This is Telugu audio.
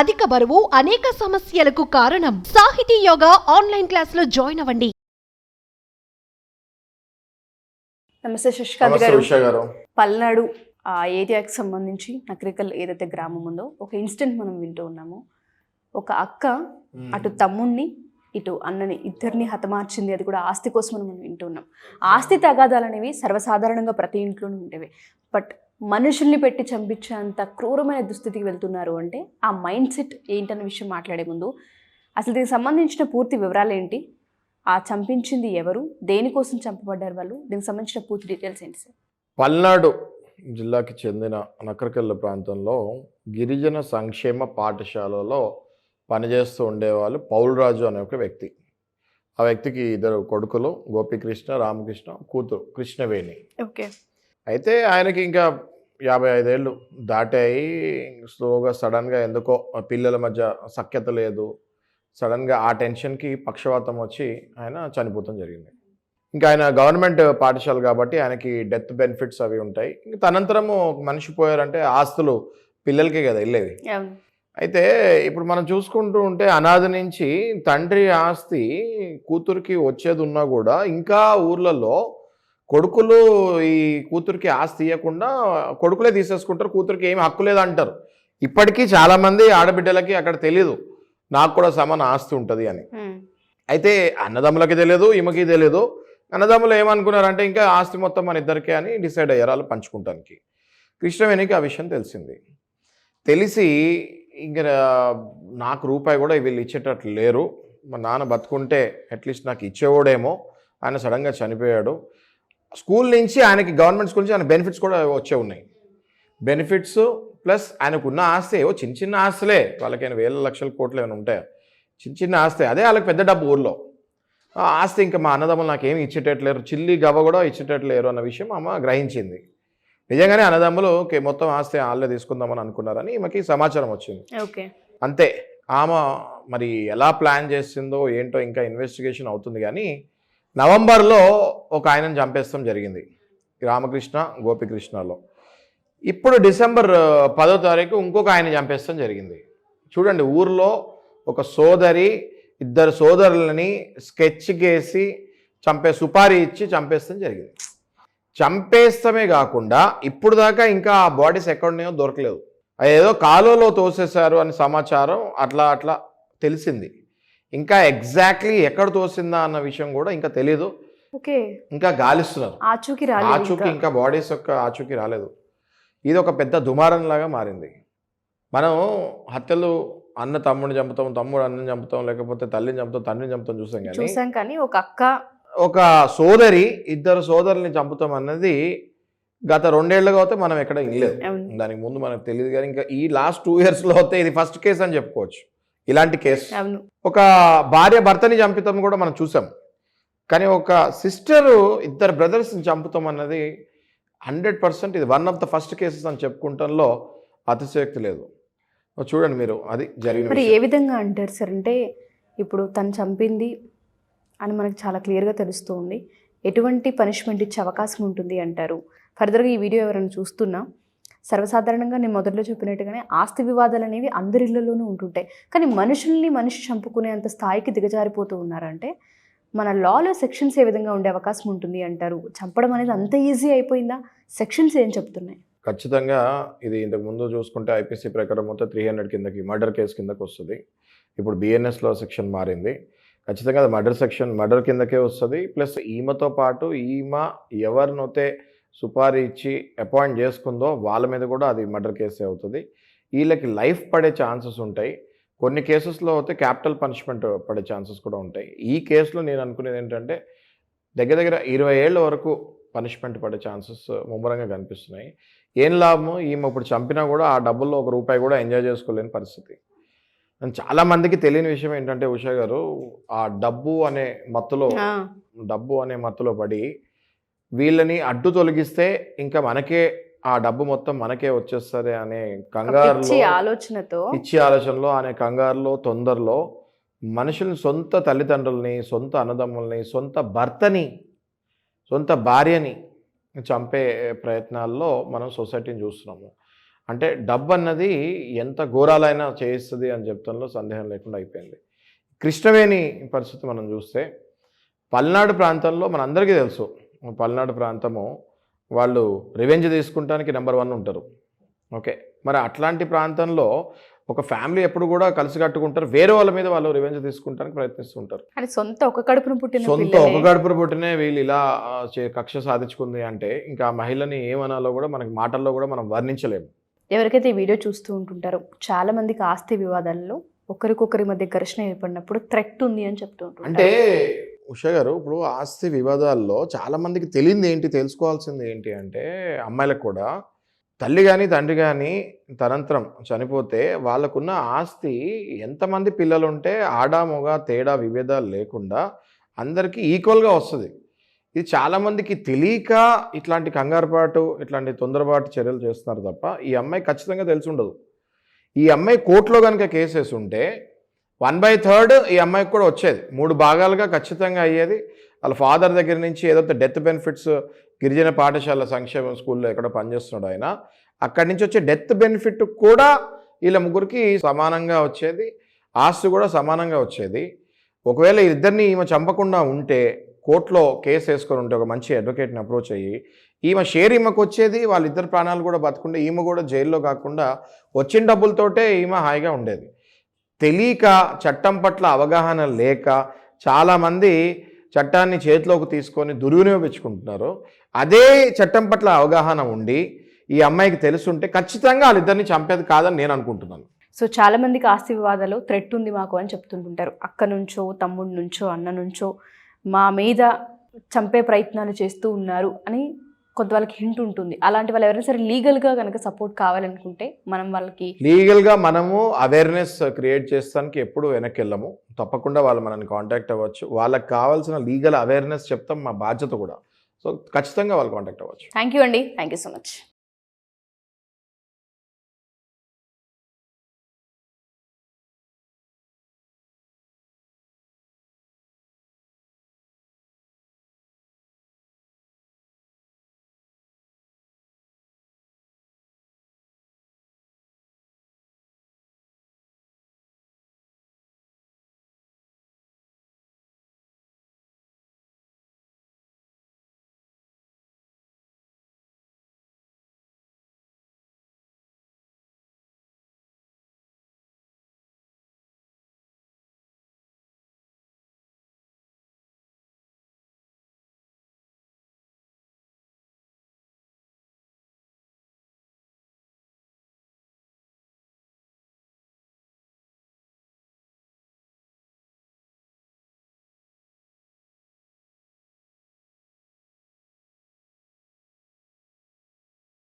అధిక బరువు అనేక సమస్యలకు కారణం. సాహితీ యోగా ఆన్లైన్ క్లాసులో జాయిన్ అవ్వండి. నమస్తే శశికాంత్ గారు. పల్నాడు ఆ ఏరియాకి సంబంధించి నకరికల్ ఏదైతే గ్రామం ఉందో ఒక ఇన్సిడెంట్ మనం వింటూ ఉన్నాము. ఒక అక్క అటు తమ్ముణ్ణి ఇటు అన్నని ఇద్దరిని హతమార్చింది. అది కూడా ఆస్తి కోసం మనం వింటూ ఉన్నాం. ఆస్తి తగాదాలు అనేవి సర్వసాధారణంగా ప్రతి ఇంట్లోనూ ఉండేవి. బట్ మనుషుల్ని పెట్టి చంపించేంత క్రూరమైన దుస్థితికి వెళ్తున్నారు అంటే ఆ మైండ్ సెట్ ఏంటన్న విషయం మాట్లాడే ముందు అసలు దీనికి సంబంధించిన పూర్తి వివరాలు ఏంటి? ఆ చంపించింది ఎవరు? దేనికోసం చంపబడ్డారు వాళ్ళు? దీనికి సంబంధించిన పూర్తి డీటెయిల్స్ ఏంటి సార్? పల్నాడు జిల్లాకి చెందిన నకరకెల్ల ప్రాంతంలో గిరిజన సంక్షేమ పాఠశాలలో పనిచేస్తూ ఉండేవాళ్ళు పౌల్రాజు అనే ఒక వ్యక్తి. ఆ వ్యక్తికి ఇద్దరు కొడుకులు గోపికృష్ణ రామకృష్ణ కూతురు కృష్ణవేణి. ఓకే. అయితే ఆయనకి ఇంకా యాభై ఐదేళ్ళు దాటాయి. స్లోగా సడన్గా ఎందుకో పిల్లల మధ్య సఖ్యత లేదు. సడన్గా ఆ టెన్షన్కి పక్షవాతం వచ్చి ఆయన చనిపోవటం జరిగింది. ఇంకా ఆయన గవర్నమెంట్ పాఠశాల కాబట్టి ఆయనకి డెత్ బెనిఫిట్స్ అవి ఉంటాయి. ఇంకా తనంతరము మనిషి పోయారంటే ఆస్తులు పిల్లలకే కదా వెళ్ళేవి అయితే ఇప్పుడు మనం చూసుకుంటూ ఉంటే అనాథ నుంచి తండ్రి ఆస్తి కూతురికి వచ్చేది ఉన్నా కూడా ఇంకా ఊర్లలో కొడుకులు ఈ కూతురికి ఆస్తి ఇవ్వకుండా కొడుకులే తీసేసుకుంటారు కూతురికి ఏమి హక్కు లేదంటారు. ఇప్పటికీ చాలామంది ఆడబిడ్డలకి అక్కడ తెలియదు నాకు కూడా సమాన ఆస్తి ఉంటుంది అని. అయితే అన్నదమ్ములకి తెలియదు ఈమెకి తెలియదు అన్నదమ్ములు ఏమనుకున్నారంటే ఇంకా ఆస్తి మొత్తం మన ఇద్దరికే అని డిసైడ్ అయ్యారు వాళ్ళు పంచుకుంటానికి. కృష్ణవేణికి ఆ విషయం తెలిసింది. తెలిసి ఇంక నాకు రూపాయి కూడా వీళ్ళు ఇచ్చేటట్లు లేరు. మా నాన్న బతుకుంటే అట్లీస్ట్ నాకు ఇచ్చేవాడేమో. ఆయన సడన్గా చనిపోయాడు. స్కూల్ నుంచి ఆయనకి గవర్నమెంట్ స్కూల్ నుంచి ఆయన బెనిఫిట్స్ కూడా వచ్చే ఉన్నాయి. బెనిఫిట్స్ ప్లస్ ఆయనకున్న ఆస్తి ఏవో చిన్న చిన్న ఆస్తులే. వాళ్ళకైనా వేల లక్షల కోట్లు ఏమైనా ఉంటాయి? చిన్న చిన్న ఆస్తి. అదే వాళ్ళకి పెద్ద డబ్బు ఊర్లో. ఆ ఆస్తి ఇంకా మా అన్నదమ్ములు నాకేమి ఇచ్చేటట్లేరు. చిల్లి గవ్వ కూడా ఇచ్చేటట్లేరు అన్న విషయం అమ్మ గ్రహించింది. నిజంగానే అన్నదమ్ములు "ఓకే, మొత్తం ఆస్తి వాళ్ళే తీసుకుందామని అనుకున్నారని ఈమెకి సమాచారం వచ్చింది. ఓకే. అంతే. ఆమె మరి ఎలా ప్లాన్ చేసిందో ఏంటో ఇంకా ఇన్వెస్టిగేషన్ అవుతుంది కానీ నవంబర్లో ఒక ఆయనను చంపేస్తాం జరిగింది. రామకృష్ణ గోపికృష్ణలో. ఇప్పుడు డిసెంబర్ పదో తారీఖు ఇంకొక ఆయన చంపేస్తాం జరిగింది. చూడండి ఊర్లో ఒక సోదరి ఇద్దరు సోదరులని స్కెచ్ గేసి చంపే సుపారీ ఇచ్చి చంపేస్తాం జరిగింది. చంపేస్తమే కాకుండా ఇప్పుడు దాకా ఇంకా ఆ బాడీస్ ఎక్కడున్నాయో దొరకలేదు. ఏదో కాలువలో తోసేశారు అని సమాచారం అట్లా అట్లా తెలిసింది. ఇంకా ఎగ్జాక్ట్లీ ఎక్కడ తోసిందా అన్న విషయం కూడా ఇంకా తెలియదు ఓకే. ఇంకా గాలిస్తున్నారు. ఆచూకి రాలేదు ఆచూకీ ఇంకా. బాడీస్ యొక్క ఆచూకీ రాలేదు. ఇది ఒక పెద్ద దుమారం లాగా మారింది. మనం హత్యలు అన్న తమ్ముడిని చంపుతాం తమ్ముడు అన్నని చంపుతాం లేకపోతే తల్లిని చంపుతాం తండ్రిని చంపుతాం చూసాం కానీ చూసాం కానీ ఒక అక్క ఒక సోదరి ఇద్దరు సోదరుల్ని చంపుతాం అన్నది గత రెండేళ్ళుగా అయితే మనం ఎక్కడ ఇనలేదు దానికి ముందు మనకు తెలియదు కానీ ఇంకా ఈ లాస్ట్ టూ ఇయర్స్లో అయితే ఇది ఫస్ట్ కేసు అని చెప్పుకోవచ్చు. ఇలాంటి కేసు ఒక భార్య భర్తని చంపుతాం కూడా మనం చూసాం. కానీ ఒక సిస్టరు ఇద్దరు బ్రదర్స్ని చంపుతాం అన్నది హండ్రెడ్ పర్సెంట్ ఇది one of the first cases అని చెప్పుకుంటంలో అతిశయోక్తి లేదు. చూడండి మీరు అది జరిగిన మరి ఏ. విధంగా అంటారు సార్? అంటే ఇప్పుడు తను చంపింది అని మనకు చాలా క్లియర్గా తెలుస్తూ ఉంది ఎటువంటి పనిష్మెంట్ ఇచ్చే అవకాశం ఉంటుంది అంటారు? ఫర్దర్గా ఈ వీడియో ఎవరైనా చూస్తున్నా? సర్వసాధారణంగా నేను మొదట్లో చెప్పినట్టుగానే ఆస్తి వివాదాలు అనేవి అందరి ఇళ్ళలోనూ ఉంటుంటాయి. కానీ మనుషుల్ని మనిషి చంపుకునే అంత స్థాయికి దిగజారిపోతూ ఉన్నారంటే మన లాలో సెక్షన్స్ ఏ విధంగా ఉండే అవకాశం ఉంటుంది అంటారు. చంపడం అనేది అంత ఈజీ అయిపోయిందా? సెక్షన్స్ ఏం చెప్తున్నాయి? ఖచ్చితంగా ఇది ఇంతకు ముందు చూసుకుంటే ఐపీసీ ప్రకారం మొత్తం త్రీ హండ్రెడ్ కిందకి మర్డర్ కేసు కిందకి వస్తుంది. ఇప్పుడు బిఎన్ఎస్లో సెక్షన్ మారింది. ఖచ్చితంగా అది మర్డర్ సెక్షన్ మర్డర్ కిందకే వస్తుంది. ప్లస్ ఈమెతో పాటు ఈమె ఎవరినైతే సుపారీ ఇచ్చి అపాయింట్ చేసుకుందో వాళ్ళ మీద కూడా అది మర్డర్ కేసే అవుతుంది. వీళ్ళకి లైఫ్ పడే ఛాన్సెస్ ఉంటాయి. కొన్ని కేసెస్లో అయితే క్యాపిటల్ పనిష్మెంట్ పడే ఛాన్సెస్ కూడా ఉంటాయి. ఈ కేసులో నేను అనుకునేది ఏంటంటే దగ్గర దగ్గర ఇరవై ఏళ్ళ వరకు పనిష్మెంట్ పడే ఛాన్సెస్ ముమ్మరంగా కనిపిస్తున్నాయి. ఏం లాభము? ఈమె ఇప్పుడు చంపినా కూడా ఆ డబ్బుల్లో ఒక రూపాయి కూడా ఎంజాయ్ చేసుకోలేని పరిస్థితి. అండ్ చాలా మందికి తెలియని విషయం ఏంటంటే ఉషా గారు ఆ డబ్బు అనే మత్తులో డబ్బు అనే మత్తులో పడి వీళ్ళని అడ్డు తొలగిస్తే ఇంకా మనకే ఆ డబ్బు మొత్తం మనకే వచ్చేస్తుంది అనే కంగారులో పిచ్చి ఆలోచనతో. పిచ్చి ఆలోచనలో అనే కంగారులో తొందరలో మనుషుల్ని సొంత తల్లిదండ్రుల్ని సొంత అన్నదమ్ముల్ని సొంత భర్తని సొంత భార్యని చంపే ప్రయత్నాల్లో మనం సొసైటీని చూస్తున్నాము. అంటే డబ్బు అన్నది ఎంత ఘోరాలైనా చేయిస్తుంది అని చెప్తంలో సందేహం లేకుండా అయిపోయింది. కృష్ణవేణి పరిస్థితి మనం చూస్తే పల్నాడు ప్రాంతంలో మనందరికీ తెలుసు. పల్నాడు ప్రాంతము వాళ్ళు రివెంజ్ తీసుకుంటానికి నెంబర్ వన్ ఉంటారు. ఓకే మరి అట్లాంటి ప్రాంతంలో ఒక ఫ్యామిలీ ఎప్పుడు కూడా కలిసి కట్టుకుంటారు. వేరే వాళ్ళ మీద వాళ్ళు రివెంజ్ తీసుకుంటానికి ప్రయత్నిస్తుంటారు కానీ సొంత ఒక కడుపున పుట్టిన సొంత ఒక గడుపున పుట్టినే వీళ్ళు ఇలా కక్ష సాధించుకుంది అంటే ఇంకా ఆ మహిళని ఏమనాలో కూడా మనకి మాటల్లో కూడా మనం వర్ణించలేము. ఎవరికైతే ఈ వీడియో చూస్తూ ఉంటుంటారో చాలా మందికి ఆస్తి వివాదాలలో ఒకరికొకరి మధ్య ఘర్షణ ఏర్పడినప్పుడు థ్రెట్ ఉంది అని చెప్తూ ఉంటారు అంటే ఉషగారు ఇప్పుడు ఆస్తి వివాదాల్లో చాలామందికి తెలియంది ఏంటి తెలుసుకోవాల్సింది ఏంటి అంటే అమ్మాయిలకు కూడా తల్లి కానీ తండ్రి కానీ తనంతరం చనిపోతే వాళ్ళకున్న ఆస్తి ఎంతమంది పిల్లలు ఉంటే ఆడా మొగ తేడా విభేదాలు లేకుండా అందరికీ ఈక్వల్గా వస్తుంది. ఇది చాలామందికి తెలియక ఇట్లాంటి కంగారుపాటు ఇట్లాంటి తొందరపాటు చర్యలు చేస్తున్నారు తప్ప ఈ అమ్మాయి ఖచ్చితంగా తెలిసి ఉండదు. ఈ అమ్మాయి కోర్టులో కనుక కేసేసి ఉంటే వన్ బై థర్డ్ ఈ అమ్మాయికి కూడా వచ్చేది. మూడు భాగాలుగా ఖచ్చితంగా అయ్యేది. వాళ్ళ ఫాదర్ దగ్గర నుంచి ఏదో డెత్ బెనిఫిట్స్ గిరిజన పాఠశాల సంక్షేమ స్కూల్లో ఎక్కడో పనిచేస్తున్నాడు ఆయన. అక్కడి నుంచి వచ్చే డెత్ బెనిఫిట్ కూడా వీళ్ళ ముగ్గురికి సమానంగా వచ్చేది. ఆస్తి కూడా సమానంగా వచ్చేది. ఒకవేళ ఇద్దరిని ఈమె చంపకుండా ఉంటే కోర్టులో కేసు వేసుకొని ఉంటే ఒక మంచి అడ్వకేట్ని అప్రోచ్ అయ్యి ఈమె షేర్ ఈమెకు వచ్చేది. వాళ్ళిద్దరు ప్రాణాలు కూడా బతకుండా ఈమె కూడా జైల్లో కాకుండా వచ్చిన డబ్బులతోటే ఈమె హాయిగా ఉండేది. తెలియక చట్టం పట్ల అవగాహన లేక చాలామంది చట్టాన్ని చేతిలోకి తీసుకొని దుర్వినియోగించుకుంటున్నారు. అదే చట్టం పట్ల అవగాహన ఉండి ఈ అమ్మాయికి తెలుసుంటే ఖచ్చితంగా వాళ్ళిద్దరిని చంపేది కాదని నేను అనుకుంటున్నాను. సో చాలామందికి ఆస్తి వివాదాలు థ్రెట్ ఉంది మాకు అని చెప్తుంటుంటారు. అక్క నుంచో తమ్ముడి నుంచో అన్న నుంచో మా మీద చంపే ప్రయత్నాలు చేస్తూ ఉన్నారు అని కొంత వాళ్ళకి హింట్ ఉంటుంది. అలాంటి వాళ్ళు ఎవరైనా సరే లీగల్గా కనుక సపోర్ట్ కావాలనుకుంటే మనం వాళ్ళకి లీగల్గా మనము అవేర్నెస్ క్రియేట్ చేస్తానికి ఎప్పుడు వెనక్కి వెళ్ళము తప్పకుండా వాళ్ళు మనల్ని కాంటాక్ట్ అవ్వచ్చు. వాళ్ళకి కావాల్సిన లీగల్ అవేర్నెస్ చెప్తాం మా బాధ్యత కూడా. సో ఖచ్చితంగా వాళ్ళు కాంటాక్ట్ అవ్వచ్చు. థ్యాంక్ యూ అండి. Thank you so much